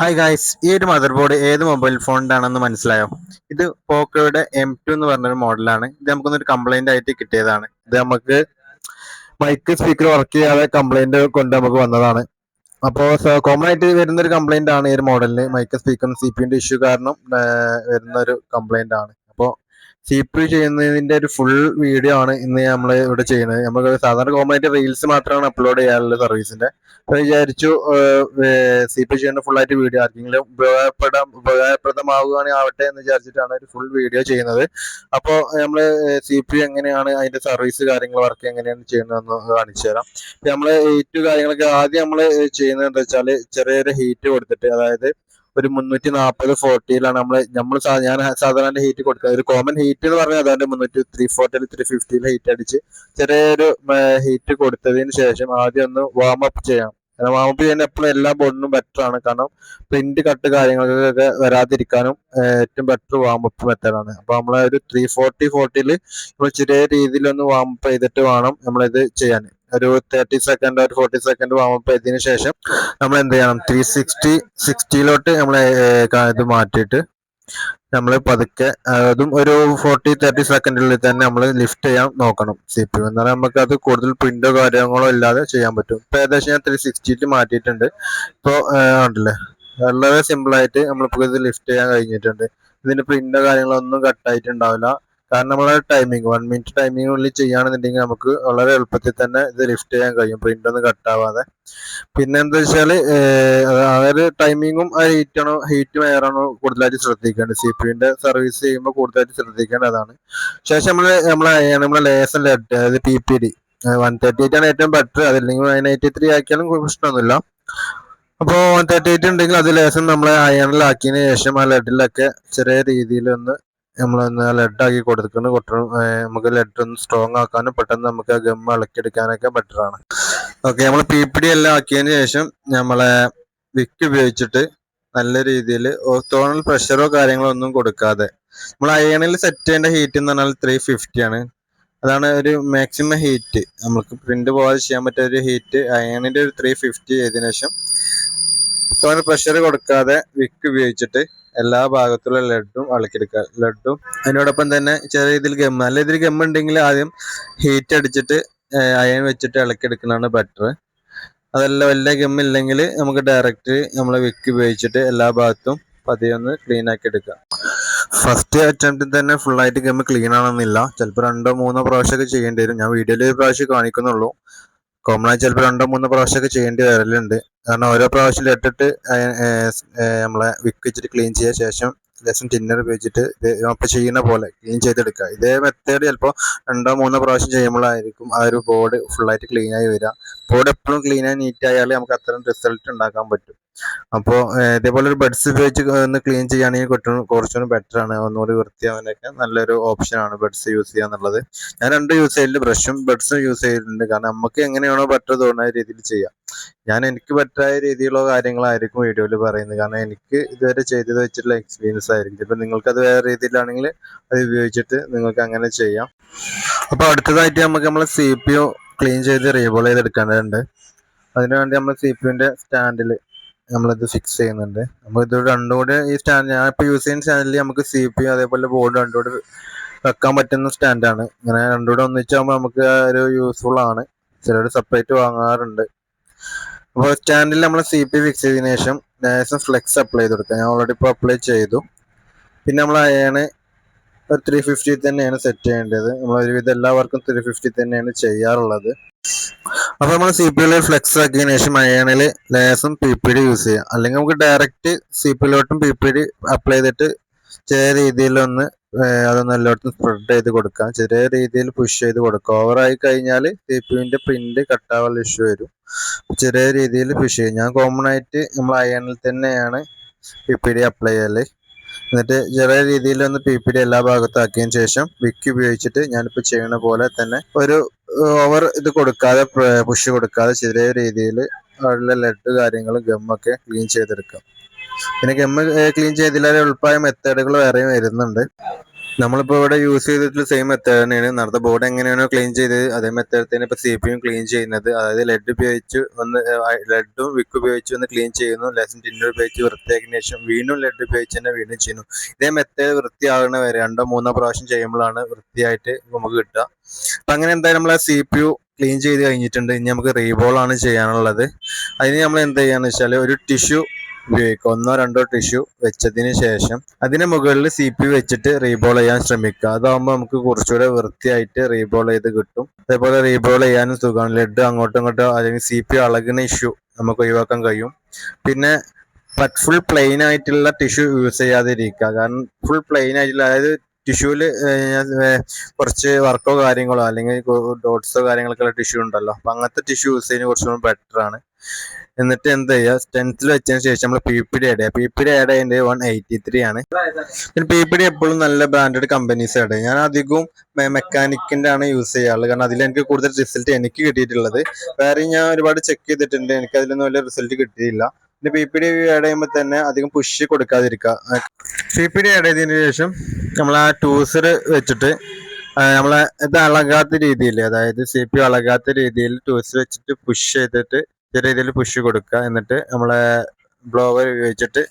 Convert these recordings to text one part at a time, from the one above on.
Hi guys ഈ ഒരു mother board ഏത് മൊബൈൽ ഫോണിന്റെ മനസ്സിലായോ? ഇത് പോക്കോയുടെ എം ടു എന്ന് പറഞ്ഞൊരു മോഡലാണ് ഇത് നമുക്കൊന്നൊരു കംപ്ലൈന്റ് ആയിട്ട് കിട്ടിയതാണ്. ഇത് നമുക്ക് മൈക്ക് സ്പീക്കർ വർക്ക് ചെയ്യാതെ കംപ്ലൈന്റ് കൊണ്ട് നമുക്ക് വന്നതാണ്. അപ്പോൾ കോമൺ ആയിട്ട് വരുന്ന ഒരു കംപ്ലൈന്റ് ആണ് ഈ ഒരു മോഡലിന് മൈക്ക് സ്പീക്കറും സി പിന്റെ ഇഷ്യൂ കാരണം വരുന്ന ഒരു കംപ്ലൈന്റ് ആണ്. സി പി ചെയ്യുന്നതിന്റെ ഒരു ഫുൾ വീഡിയോ ആണ് ഇന്ന് നമ്മൾ ഇവിടെ ചെയ്യുന്നത്. നമുക്ക് സാധാരണ ആയിട്ട് റീൽസ് മാത്രമാണ് അപ്ലോഡ് ചെയ്യാറുള്ളത് സർവീസിന്റെ അപ്പൊ വിചാരിച്ചു സി പി ചെയ്യുന്ന ഫുൾ ആയിട്ട് വീഡിയോ ആർക്കെങ്കിലും ഉപയോഗപ്പെടാൻ ഉപകാരപ്രദമാവുകയാണെങ്കിൽ ആവട്ടെ എന്ന് വിചാരിച്ചിട്ടാണ് ഒരു ഫുൾ വീഡിയോ ചെയ്യുന്നത്. അപ്പോൾ നമ്മൾ സി പി എങ്ങനെയാണ് അതിന്റെ സർവീസ് കാര്യങ്ങൾ വർക്ക് എങ്ങനെയാണ് ചെയ്യുന്നതെന്ന് കാണിച്ചു തരാം. നമ്മൾ ഹീറ്റ് കാര്യങ്ങളൊക്കെ ആദ്യം നമ്മൾ ചെയ്യുന്നത് എന്താ വെച്ചാൽ ചെറിയൊരു ഹീറ്റ് കൊടുത്തിട്ട് അതായത് ഒരു മുന്നൂറ്റി നാൽപ്പത് ഫോർട്ടിയിലാണ് നമ്മൾ നമ്മൾ ഞാൻ സാധാരണ ഹീറ്റ് കൊടുക്കുക ഒരു കോമൺ ഹീറ്റ് എന്ന് പറഞ്ഞാൽ അതാണ്ട് മുന്നൂറ്റി ത്രീ ഫോർട്ടിയിൽ ത്രീ ഫിഫ്റ്റിയിൽ ഹീറ്റ് അടിച്ച് ചെറിയൊരു ഹീറ്റ് കൊടുത്തതിന് ശേഷം ആദ്യം ഒന്ന് വാം അപ്പ് ചെയ്യാം. വാം അപ്പ് ചെയ്യുന്ന എപ്പോഴും എല്ലാ ബോർഡിനും ബെറ്റർ ആണ്. കാരണം പ്രിന്റ് കട്ട് കാര്യങ്ങൾക്കൊക്കെ വരാതിരിക്കാനും ഏറ്റവും ബെറ്റർ വാം അപ്പ് മെത്തേഡാണ് അപ്പൊ നമ്മളെ ഒരു ത്രീ ഫോർട്ടി ഫോർട്ടിയിൽ നമ്മൾ ചെറിയ രീതിയിൽ ഒന്ന് വാം അപ്പ് ചെയ്തിട്ട് വേണം നമ്മളിത് ചെയ്യാൻ ഒരു തേർട്ടി സെക്കൻഡ് ഒരു ഫോർട്ടി സെക്കൻഡ് വാമപ്പ് ചെയ്തതിന് ശേഷം നമ്മൾ എന്ത് ചെയ്യണം? ത്രീ സിക്സ്റ്റി സിക്സ്റ്റിയിലോട്ട് നമ്മൾ ഇത് മാറ്റിയിട്ട് നമ്മൾ പതുക്കെ അതും ഒരു ഫോർട്ടി തേർട്ടി സെക്കൻഡിൽ തന്നെ നമ്മൾ ലിഫ്റ്റ് ചെയ്യാൻ നോക്കണം. സി പി എന്നാൽ നമുക്ക് അത് കൂടുതൽ പ്രിന്റോ കാര്യങ്ങളോ ഇല്ലാതെ ചെയ്യാൻ പറ്റും. ഇപ്പൊ ഏകദേശം ഞാൻ ത്രീ സിക്സ്റ്റിയിൽ മാറ്റിയിട്ടുണ്ട്. ഇപ്പോൾ ഉണ്ടല്ലേ വളരെ സിമ്പിൾ ആയിട്ട് നമ്മളിപ്പോൾ ഇത് ലിഫ്റ്റ് ചെയ്യാൻ കഴിഞ്ഞിട്ടുണ്ട്. ഇതിന്റെ പ്രിന്റോ കാര്യങ്ങളോ ഒന്നും കട്ടായിട്ടുണ്ടാവില്ല കാരണം നമ്മളെ ടൈമിങ് വൺ മിനിറ്റ് ടൈമിങ്ങിനുള്ളിൽ ചെയ്യുകയാണെന്നുണ്ടെങ്കിൽ നമുക്ക് വളരെ എളുപ്പത്തിൽ തന്നെ ഇത് ലിഫ്റ്റ് ചെയ്യാൻ കഴിയും. പ്രിന്റ് ഒന്നും കട്ടാവാതെ പിന്നെ എന്താ വെച്ചാൽ അതായത് ടൈമിങ്ങും ആ ഹീറ്റ് ആണോ ഹീറ്റും ആണോ കൂടുതലായിട്ട് ശ്രദ്ധിക്കേണ്ടത്. സി പി സർവീസ് ചെയ്യുമ്പോൾ കൂടുതലായിട്ട് ശ്രദ്ധിക്കേണ്ടതാണ് ശേഷം നമ്മൾ നമ്മളെ നമ്മളെ ലേസൺ ലെഡ് അതായത് P P D one thirty eight ആണ് ഏറ്റവും ബെറ്റർ അതല്ലെങ്കിൽ നയൻ എയ്റ്റി ത്രീ ആക്കിയാലും പ്രശ്നമൊന്നുമില്ല. അപ്പോൾ വൺ തേർട്ടി എയ്റ്റ് ഉണ്ടെങ്കിൽ അത് ലേസം നമ്മളെ അയണിലാക്കിയതിന് ശേഷം ആ ലെഡിലൊക്കെ ചെറിയ രീതിയിൽ ഒന്ന് എന്നാൽ ലെഡ് ആക്കി കൊടുക്കണം കൊട്ട നമുക്ക് ലെഡ് ഒന്ന് സ്ട്രോങ് ആക്കാനും പെട്ടെന്ന് നമുക്ക് ആ ഗം ഇളക്കിയെടുക്കാനൊക്കെ ബെറ്റർ ആണ്. ഓക്കെ നമ്മൾ പി പി ഡി എല്ലാം ആക്കിയതിന് ശേഷം നമ്മളെ വിക്ക് ഉപയോഗിച്ചിട്ട് നല്ല രീതിയിൽ തോണൽ പ്രഷറോ കാര്യങ്ങളോ ഒന്നും കൊടുക്കാതെ. നമ്മൾ അയണിൽ സെറ്റ് ചെയ്യേണ്ട ഹീറ്റ് എന്ന് പറഞ്ഞാൽ ത്രീ ഫിഫ്റ്റി ആണ്. അതാണ് ഒരു മാക്സിമം ഹീറ്റ് നമുക്ക് പ്രിന്റ് പോകാതെ ചെയ്യാൻ പറ്റിയ ഒരു ഹീറ്റ് അയണിന്റെ ഒരു ത്രീ ഫിഫ്റ്റി ചെയ്തതിനു ശേഷം തോണൽ പ്രഷർ കൊടുക്കാതെ വിക്ക് ഉപയോഗിച്ചിട്ട് എല്ലാ ഭാഗത്തുള്ള ലഡും ഇളക്കിയെടുക്കുക ലഡും അതിനോടൊപ്പം തന്നെ ചെറിയ രീതിയിൽ ഗം നല്ല രീതിയിൽ ഗം ഉണ്ടെങ്കിൽ ആദ്യം ഹീറ്റ് അടിച്ചിട്ട് അയൺ വെച്ചിട്ട് ഇളക്കിയെടുക്കുന്നതാണ് ബെറ്റർ അതല്ല വലിയ ഗം ഇല്ലെങ്കിൽ നമുക്ക് ഡയറക്റ്റ് നമ്മൾ വിക്ക് ഉപയോഗിച്ചിട്ട് എല്ലാ ഭാഗത്തും പതിയെ ഒന്ന് ക്ലീൻ ആക്കി എടുക്കുക. ഫസ്റ്റ് അറ്റംപ്റ്റിൽ തന്നെ ഫുൾ ആയിട്ട് ഗം ക്ലീൻ ആണെന്നില്ല. ചിലപ്പോൾ രണ്ടോ മൂന്നോ പ്രാവശ്യമൊക്കെ ചെയ്യേണ്ടി വരും. ഞാൻ വീഡിയോയിൽ ഒരു പ്രാവശ്യം കാണിക്കുന്നുള്ളൂ. കോമൺ ആയി ചിലപ്പോൾ രണ്ടോ മൂന്നോ പ്രാവശ്യമൊക്കെ ചെയ്യേണ്ടി വരലുണ്ട്. കാരണം ഓരോ പ്രാവശ്യം ഇട്ടിട്ട് നമ്മളെ വിക്ക് വെച്ചിട്ട് ക്ലീൻ ചെയ്ത ശേഷം ലെസൺ ടിന്നർ ഉപയോഗിച്ചിട്ട് അപ്പോൾ ചെയ്യുന്ന പോലെ ക്ലീൻ ചെയ്തെടുക്കുക. ഇതേ മെത്തേഡ് ചിലപ്പോൾ രണ്ടോ മൂന്നോ പ്രാവശ്യം ചെയ്യുമ്പോഴായിരിക്കും ആ ഒരു ബോർഡ് ഫുള്ളായിട്ട് ക്ലീൻ ആയി വരിക. ബോർഡ് എപ്പോഴും ക്ലീൻ ആയി നീറ്റ് ആയാലേ നമുക്ക് അത്തരം റിസൾട്ട് ഉണ്ടാക്കാൻ പറ്റും. അപ്പോൾ ഇതേപോലെ ഒരു ബഡ്സ് ഉപയോഗിച്ച് ഒന്ന് ക്ലീൻ ചെയ്യുകയാണെങ്കിൽ കുറച്ചും കുറച്ചുകൂടി ബെറ്റർ ആണ്. ഒന്നുകൂടി വൃത്തിയാവാനൊക്കെ നല്ലൊരു ഓപ്ഷനാണ് ബഡ്സ് യൂസ് ചെയ്യുക എന്നുള്ളത്. ഞാൻ രണ്ട് യൂസ് ചെയ്യലുണ്ട് ബ്രഷും ബഡ്സും യൂസ് ചെയ്തിട്ടുണ്ട് കാരണം നമുക്ക് എങ്ങനെയാണോ ബെറ്റർ തോന്നുന്ന രീതിയിൽ ചെയ്യാം. ഞാൻ എനിക്ക് പറ്റായ രീതിയിലുള്ള കാര്യങ്ങളായിരിക്കും വീഡിയോയിൽ പറയുന്നത്. കാരണം എനിക്ക് ഇതുവരെ ചെയ്തത് വെച്ചിട്ടുള്ള എക്സ്പീരിയൻസ് ആയിരിക്കും. ഇപ്പം അത് വേറെ രീതിയിലാണെങ്കിൽ അത് ഉപയോഗിച്ചിട്ട് നിങ്ങൾക്ക് അങ്ങനെ ചെയ്യാം. അപ്പോൾ അടുത്തതായിട്ട് നമുക്ക് നമ്മളെ സി പി ക്ലീൻ ചെയ്ത് റീബോൾ ചെയ്ത് എടുക്കേണ്ടതുണ്ട്. അതിനു വേണ്ടി നമ്മൾ സി പി യുവിന്റെ സ്റ്റാൻഡിൽ നമ്മളിത് ഫിക്സ് ചെയ്യുന്നുണ്ട്. നമ്മൾ ഇത് രണ്ടും ഈ സ്റ്റാൻഡ് ഞാൻ ഇപ്പോൾ യൂസ് ചെയ്യുന്ന സ്റ്റാൻഡിൽ നമുക്ക് സി പി അതേപോലെ ബോർഡ് രണ്ടും വെക്കാൻ പറ്റുന്ന സ്റ്റാൻഡാണ് ഇങ്ങനെ രണ്ടും കൂടെ ഒന്നിച്ചാകുമ്പോൾ നമുക്ക് ഒരു യൂസ്ഫുൾ ആണ്. ചിലർ സെപ്പറേറ്റ് വാങ്ങാറുണ്ട്. അപ്പോൾ സ്റ്റാൻഡിൽ നമ്മൾ സി പി ഫിക്സ് ചെയ്തതിനു ശേഷം ലേശം ഫ്ലെക്സ് അപ്ലൈ ചെയ്ത് കൊടുക്കുക ഞാൻ ഓൾറെഡി ഇപ്പോൾ അപ്ലൈ ചെയ്തു. പിന്നെ നമ്മൾ അയാണ് ത്രീ ഫിഫ്റ്റി തന്നെയാണ് സെറ്റ് ചെയ്യേണ്ടത്. നമ്മൾ ഒരുവിധം എല്ലാവർക്കും ത്രീ ഫിഫ്റ്റി തന്നെയാണ് ചെയ്യാറുള്ളത്. അപ്പൊ നമ്മൾ സി പി എല്ലിൽ ഫ്ലെക്സ് ആക്കിയതിനു ശേഷം അയണിൽ ലേസും പി പി ഡി യൂസ് ചെയ്യാം. അല്ലെങ്കിൽ നമുക്ക് ഡയറക്റ്റ് സി പി എല്ലോട്ടും പി പി ഡി അപ്ലൈ ചെയ്തിട്ട് ചെറിയ രീതിയിലൊന്ന് അതൊന്ന് എല്ലായിടത്തും സ്പ്രെഡ് ചെയ്ത് കൊടുക്കാം. ചെറിയ രീതിയിൽ പുഷ് ചെയ്ത് കൊടുക്കുക ആയി കഴിഞ്ഞാൽ സി പി യുവിന്റെ പ്രിന്റ് കട്ടാവാനുള്ള ഇഷ്യൂ വരും. ചെറിയ രീതിയിൽ പുഷ് ചെയ്യും. ഞാൻ കോമൺ ആയിട്ട് നമ്മൾ അയണിൽ തന്നെയാണ് പി പി ഡി അപ്ലൈ ചെയ്യൽ. എന്നിട്ട് ചെറിയ രീതിയിൽ ഒന്ന് പി പി ഡി എല്ലാ ഭാഗത്തും ആക്കിയതിനു ശേഷം വിക്ക് ഉപയോഗിച്ചിട്ട് ഞാനിപ്പോൾ ചെയ്യണ പോലെ തന്നെ ഒരു ഓവർ ഇത് കൊടുക്കാതെ പുഷ് കൊടുക്കാതെ ചെറിയ രീതിയിൽ ഉള്ള ലെഡ് കാര്യങ്ങളും ഗമ്മൊക്കെ ക്ലീൻ ചെയ്തെടുക്കാം. പിന്നെ ഗമ്മ് ക്ലീൻ ചെയ്തില്ലാതെ എളുപ്പമായ മെത്തേഡുകൾ വേറെയും വരുന്നുണ്ട്. നമ്മളിപ്പോ ഇവിടെ യൂസ് ചെയ്തിട്ടുള്ള സെയിം മെത്തേഡ് തന്നെയാണ്. നേരത്തെ ബോർഡ് എങ്ങനെയാണോ ക്ലീൻ ചെയ്തത് അതേ മെത്തേഡ് തന്നെ ഇപ്പൊ സി പി യും ക്ലീൻ ചെയ്യുന്നത്. അതായത് ലെഡ് ഉപയോഗിച്ച് ഒന്ന് ലെഡും വിക്ക് ഉപയോഗിച്ച് ഒന്ന് ക്ലീൻ ചെയ്യുന്നു. ലെസൺ ടിന്നർ ഉപയോഗിച്ച് വൃത്തിയാക്കിയതിനു ശേഷം വീണ്ടും ലെഡ് ഉപയോഗിച്ച് തന്നെ വീണ്ടും ചെയ്യുന്നു. ഇതേ മെത്തേഡ് വൃത്തിയാകണ വരെ രണ്ടോ മൂന്നോ പ്രാവശ്യം ചെയ്യുമ്പോഴാണ് വൃത്തിയായിട്ട് നമുക്ക് കിട്ടുക. അപ്പൊ അങ്ങനെ എന്തായാലും നമ്മൾ ആ സി പി യു ക്ലീൻ ചെയ്ത് കഴിഞ്ഞിട്ടുണ്ട്. ഇനി നമുക്ക് റീബോൾ ആണ് ചെയ്യാനുള്ളത്. അതിന് നമ്മൾ എന്ത് ചെയ്യാന്ന് വെച്ചാൽ ഒരു ടിഷ്യൂ ഉപയോഗിക്കുക. ഒന്നോ രണ്ടോ ടിഷ്യൂ വെച്ചതിന് ശേഷം അതിന് മുകളിൽ സി പി വെച്ചിട്ട് റീബോൾ ചെയ്യാൻ ശ്രമിക്കുക. അതാകുമ്പോൾ നമുക്ക് കുറച്ചുകൂടെ വൃത്തിയായിട്ട് റീബോൾ ചെയ്ത് കിട്ടും. അതേപോലെ റീബോൾ ചെയ്യാനും സുഖമാണ്. ലെഡ് അങ്ങോട്ടും ഇങ്ങോട്ടും അല്ലെങ്കിൽ സി പി അളകുന്ന ഇഷ്യൂ നമുക്ക് ഒഴിവാക്കാൻ കഴിയും. പിന്നെ ഫുൾ പ്ലെയിൻ ആയിട്ടുള്ള ടിഷ്യൂ യൂസ് ചെയ്യാതിരിക്കുക. കാരണം ഫുൾ പ്ലെയിൻ ആയിട്ടുള്ള അതായത് ടിഷ്യൂൽ കുറച്ച് വർക്കോ കാര്യങ്ങളോ അല്ലെങ്കിൽ ഡോട്ട്സോ കാര്യങ്ങളൊക്കെ ഉള്ള ടിഷ്യൂ ഉണ്ടല്ലോ. അപ്പൊ അങ്ങനത്തെ ടിഷ്യൂ യൂസ് ചെയ്യുന്നത് കുറച്ചുകൂടി ബെറ്റർ ആണ്. എന്നിട്ട് എന്ത് ചെയ്യുക? ടെൻത്തിൽ വെച്ചതിന് ശേഷം നമ്മൾ പി പി ഡി ആഡ് ചെയ്യുക. പി പി ഡി ആഡ് ചെയ്യേണ്ടത് വൺ എയ്റ്റി ത്രീ ആണ്. പിന്നെ പി പി ഡി എപ്പോഴും നല്ല ബ്രാൻഡഡ് കമ്പനീസ് ആഡ് ചെയ്യും ഞാൻ അധികവും മെക്കാനിക്കിന്റെ ആണ് യൂസ് ചെയ്യാറുള്ളത്. കാരണം അതിൽ എനിക്ക് കൂടുതൽ റിസൾട്ട് എനിക്ക് കിട്ടിയിട്ടുള്ളത്. വേറെ ഞാൻ ഒരുപാട് ചെക്ക് ചെയ്തിട്ടുണ്ട്. എനിക്ക് അതിലൊന്നും വലിയ റിസൾട്ട് കിട്ടിയില്ല. പിന്നെ പി പി ഡി ആഡ് ചെയ്യുമ്പോൾ തന്നെ അധികം പുഷ് കൊടുക്കാതിരിക്കുക. പി പി ഡി ആഡ് ചെയ്തതിന് ശേഷം നമ്മൾ ആ ടൂസർ വെച്ചിട്ട് നമ്മളെ ഇത് അളകാത്ത രീതിയിൽ അതായത് സി പി അളകാത്ത രീതിയിൽ ടൂസ് വെച്ചിട്ട് പുഷ് ചെയ്തിട്ട് ചെറിയ രീതിയിൽ പുഷ് കൊടുക്കുക. എന്നിട്ട് നമ്മളെ ബ്ലോവർ ഉപയോഗിച്ചിട്ട്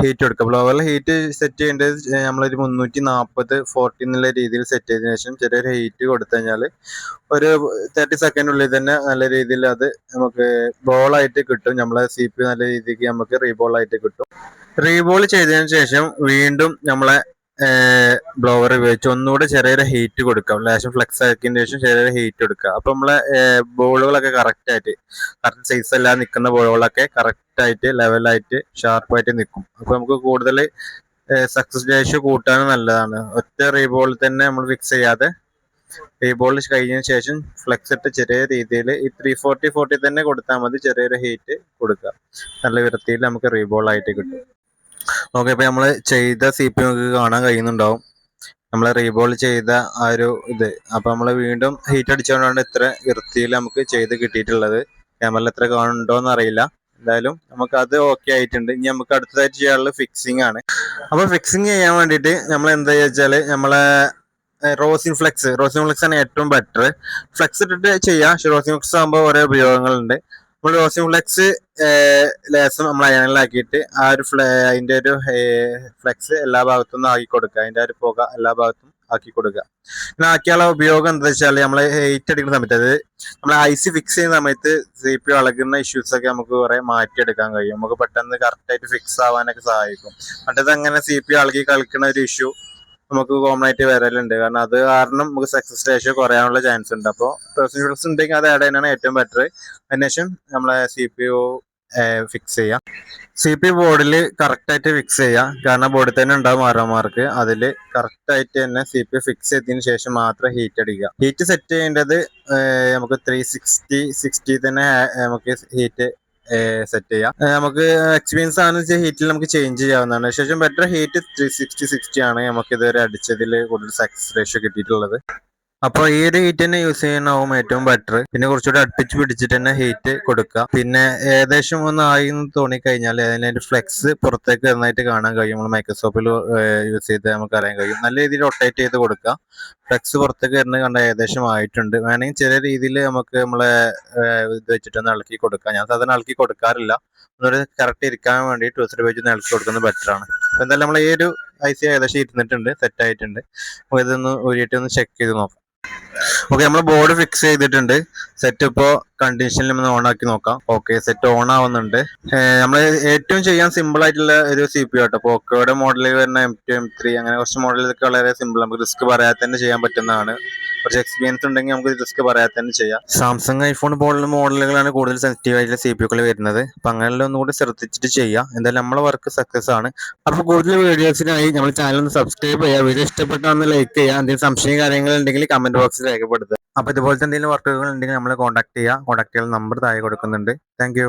ഹീറ്റ് കൊടുക്കുക. ബ്ലോവറിൽ ഹീറ്റ് സെറ്റ് ചെയ്യേണ്ടത് നമ്മളൊരു മുന്നൂറ്റി നാൽപ്പത് ഫോർട്ടി എന്നുള്ള രീതിയിൽ സെറ്റ് ചെയ്തതിനു ശേഷം ചെറിയൊരു ഹീറ്റ് കൊടുത്തു കഴിഞ്ഞാൽ ഒരു തേർട്ടി സെക്കൻഡിനുള്ളിൽ തന്നെ നല്ല രീതിയിൽ അത് നമുക്ക് ബോളായിട്ട് കിട്ടും. നമ്മളെ സി പി നല്ല രീതിക്ക് നമുക്ക് റീബോളായിട്ട് കിട്ടും. റീബോൾ ചെയ്തതിനു ശേഷം വീണ്ടും നമ്മളെ ബ്ലോവർ ഉപയോഗിച്ച് ഒന്നുകൂടെ ചെറിയൊരു ഹീറ്റ് കൊടുക്കാം. ലേശം ഫ്ലെക്സ് ആക്കിയതിന് ശേഷം ചെറിയൊരു ഹീറ്റ് കൊടുക്കുക. അപ്പൊ നമ്മളെ ബോളുകളൊക്കെ കറക്റ്റ് ആയിട്ട് കറക്റ്റ് സൈസ് എല്ലാം നിൽക്കുന്ന ബോളുകളൊക്കെ കറക്റ്റ് ആയിട്ട് ലെവലായിട്ട് ഷാർപ്പായിട്ട് നിൽക്കും. അപ്പൊ നമുക്ക് കൂടുതൽ സക്സസ് റേഷ്യോ കൂട്ടാനും നല്ലതാണ്. ഒറ്റ റീബോൾ തന്നെ നമ്മൾ ഫിക്സ് ചെയ്യാതെ റീബോൾ കഴിഞ്ഞതിന് ശേഷം ഫ്ലെക്സ് ഇട്ട് ചെറിയ രീതിയിൽ ഈ ത്രീ ഫോർട്ടി ഫോർട്ടി തന്നെ കൊടുത്താൽ മതി. ചെറിയൊരു ഹീറ്റ് കൊടുക്കുക. നല്ല വൃത്തിയിൽ നമുക്ക് റീബോൾ ആയിട്ട് കിട്ടും. ഓക്കെ ഇപ്പൊ നമ്മൾ ചെയ്ത സി പി നമുക്ക് കാണാൻ കഴിയുന്നുണ്ടാവും. നമ്മൾ റീബോൾ ചെയ്ത ആ ഒരു ഇത്. അപ്പൊ നമ്മൾ വീണ്ടും ഹീറ്റ് അടിച്ചുകൊണ്ടാണ് ഇത്ര വൃത്തിയിൽ നമുക്ക് ചെയ്ത് കിട്ടിയിട്ടുള്ളത്. ക്യാമറയിൽ എത്ര കാണുന്നുണ്ടോന്ന് അറിയില്ല. എന്തായാലും നമുക്ക് അത് ഓക്കെ ആയിട്ടുണ്ട്. ഇനി നമുക്ക് അടുത്തതായിട്ട് ചെയ്യാനുള്ള ഫിക്സിംഗ് ആണ്. അപ്പൊ ഫിക്സിംഗ് ചെയ്യാൻ വേണ്ടിയിട്ട് നമ്മൾ എന്താ വെച്ചാൽ നമ്മളെ റോസിൻ ഫ്ലെക്സ് റോസിൻ ഫ്ലെക്സ് ആണ് ഏറ്റവും ബെറ്റർ ഫ്ലെക്സ് ഇട്ടിട്ട് ചെയ്യാം. പക്ഷെ റോസിൻ ഫ്ലെക്സ് ആകുമ്പോൾ ഓരോ ഉപയോഗങ്ങളുണ്ട്. നമ്മൾ റോസിൻ ഫ്ലെക്സ് ലേസം നമ്മൾ അയണിലാക്കിയിട്ട് ആ ഒരു ഫ്ലേ അതിന്റെ ഒരു ഫ്ലെക്സ് എല്ലാ ഭാഗത്തും ആക്കി കൊടുക്കുക അതിന്റെ ആ ഒരു പുക എല്ലാ ഭാഗത്തും ആക്കി കൊടുക്കുക പിന്നെ ആക്കിയുള്ള ഉപയോഗം എന്താ വെച്ചാൽ നമ്മൾ ഹീറ്റ് അടിക്കുന്ന സമയത്ത് അത് നമ്മൾ ഐസ് ഫിക്സ് ചെയ്യുന്ന സമയത്ത് സി പി ഇളകുന്ന ഇഷ്യൂസ് ഒക്കെ നമുക്ക് കുറെ മാറ്റിയെടുക്കാൻ കഴിയും. നമുക്ക് പെട്ടെന്ന് കറക്റ്റ് ആയിട്ട് ഫിക്സ് ആവാനൊക്കെ സഹായിക്കും. മറ്റേത് അങ്ങനെ സി പി ഇളകി കളിക്കുന്ന ഒരു ഇഷ്യൂ നമുക്ക് കോമൺ ആയിട്ട് വരലുണ്ട്. കാരണം അത് കാരണം നമുക്ക് സക്സസ് റേഷ്യോ കുറയാനുള്ള ചാൻസ് ഉണ്ട്. അപ്പോൾ പെർസെന്റേജ് ഉണ്ടെങ്കിൽ അത് ആഡ് ചെയ്യാനാണ് ഏറ്റവും ബെറ്റർ അതിനുശേഷം നമ്മളെ സി പി ഒ ഫിക്സ് ചെയ്യാം. സി പി ബോർഡിൽ കറക്റ്റായിട്ട് ഫിക്സ് ചെയ്യാം. കാരണം ബോർഡിൽ തന്നെ ഉണ്ടാവും ആറോമാർക്ക് അതിൽ കറക്റ്റായിട്ട് തന്നെ സി പി ഫിക്സ് ചെയ്തതിന് ശേഷം മാത്രം ഹീറ്റ് അടിക്കുക. ഹീറ്റ് സെറ്റ് ചെയ്യേണ്ടത് നമുക്ക് ത്രീ സിക്സ്റ്റി സിക്സ്റ്റി തന്നെ നമുക്ക് ഹീറ്റ് സെറ്റ് ചെയ്യാം. നമുക്ക് എക്സ്പീരിയൻസ് ആണ് ഹീറ്റിൽ നമുക്ക് ചേഞ്ച് ചെയ്യാവുന്നതാണ്. ശേഷം better heat three sixty sixty ആണ് നമുക്ക് ഇതുവരെ അടിച്ചതിൽ കൂടുതൽ സക്സസ് റേഷ്യോ കിട്ടിയിട്ടുള്ളത്. അപ്പോൾ ഈ ഒരു ഹീറ്റ് തന്നെ യൂസ് ചെയ്യണമാവും ഏറ്റവും ബെറ്റർ പിന്നെ കുറച്ചുകൂടി അടുപ്പിച്ച് പിടിച്ചിട്ട് തന്നെ ഹീറ്റ് കൊടുക്കുക. പിന്നെ ഏകദേശം ഒന്ന് ആയി എന്ന് തോന്നിക്കഴിഞ്ഞാൽ അതിന്റെ ഫ്ലെക്സ് പുറത്തേക്ക് നന്നായിട്ട് കാണാൻ കഴിയും. നമ്മൾ മൈക്രോസോഫിൽ യൂസ് ചെയ്ത് നമുക്ക് അറിയാൻ കഴിയും. നല്ല രീതിയിൽ റൊട്ടേറ്റ് ചെയ്ത് കൊടുക്കുക. ഫ്ലെക്സ് പുറത്തേക്ക് വരുന്നത് കണ്ട ഏകദേശം ആയിട്ടുണ്ട്. വേണമെങ്കിൽ ചെറിയ രീതിയിൽ നമുക്ക് നമ്മളെ ഇത് വെച്ചിട്ടൊന്ന് ഇളക്കി കൊടുക്കാം. ഞാൻ സാധാരണ ഇളക്കി കൊടുക്കാറില്ല. ഒന്നൊരു കറക്റ്റ് ഇരിക്കാൻ വേണ്ടി ടൂസർ പേജ് ഒന്ന് ഇളക്കി കൊടുക്കുന്നത് ബെറ്റർ ആണ്. എന്തായാലും നമ്മൾ ഈ ഒരു ഐ സി ഏകദേശം ഇരുന്നിട്ടുണ്ട് സെറ്റ് ആയിട്ടുണ്ട്. അപ്പോൾ ഇതൊന്ന് ഊരിയിട്ട് ഒന്ന് ചെക്ക് ചെയ്ത് നോക്കാം. ഓക്കെ നമ്മൾ ബോർഡ് ഫിക്സ് ചെയ്തിട്ടുണ്ട്. സെറ്റ് ഇപ്പോ കണ്ടീഷനിൽ നമ്മൾ ഓൺ ആക്കി നോക്കാം. ഓക്കെ സെറ്റ് ഓൺ ആവുന്നുണ്ട്. നമ്മൾ ഏറ്റവും ചെയ്യാൻ സിമ്പിൾ ആയിട്ടുള്ള ഒരു സി പി ആട്ടോ. പോക്കോയുടെ മോഡലിൽ വരുന്ന എം ടു എം ത്രീ അങ്ങനെ കുറച്ച് മോഡലൊക്കെ വളരെ സിമ്പിൾ നമുക്ക് റിസ്ക് പറയാതെ തന്നെ ചെയ്യാൻ പറ്റുന്നതാണ്. കുറച്ച് എക്സ്പീരിയൻസ് ഉണ്ടെങ്കിൽ നമുക്ക് റിസ്ക് പറയാതെ തന്നെ ചെയ്യാം. സാംസങ് ഐഫോൺ പോലുള്ള മോഡലുകളാണ് കൂടുതൽ സെൻസിറ്റീവ് ആയിട്ടുള്ള സി പി യുക്കൾ വരുന്നത്. അപ്പൊ അങ്ങനെയുള്ള ഒന്നുകൂടി ശ്രദ്ധിച്ചിട്ട് ചെയ്യാം. എന്തായാലും നമ്മളെ വർക്ക് സക്സസ് ആണ്. അപ്പൊ കൂടുതൽ വീഡിയോസിനായി നമ്മൾ ചാനൽ ഒന്ന് സബ്സ്ക്രൈബ് ചെയ്യുക. വീഡിയോ ഇഷ്ടപ്പെട്ടാന്ന് ലൈക്ക് ചെയ്യുക. എന്തെങ്കിലും സംശയ കാര്യങ്ങൾ ഉണ്ടെങ്കിൽ കമന്റ് ബോക്സിൽ രേഖപ്പെടുത്തുക. അപ്പൊ ഇതുപോലത്തെ എന്തെങ്കിലും വർക്കുകൾ ഉണ്ടെങ്കിൽ നമ്മളെ കോൺടാക്ട് ചെയ്യുക. കോൺടാക്ട് ചെയ്യാൻ നമ്പർ താഴെ കൊടുക്കുന്നുണ്ട്. താങ്ക്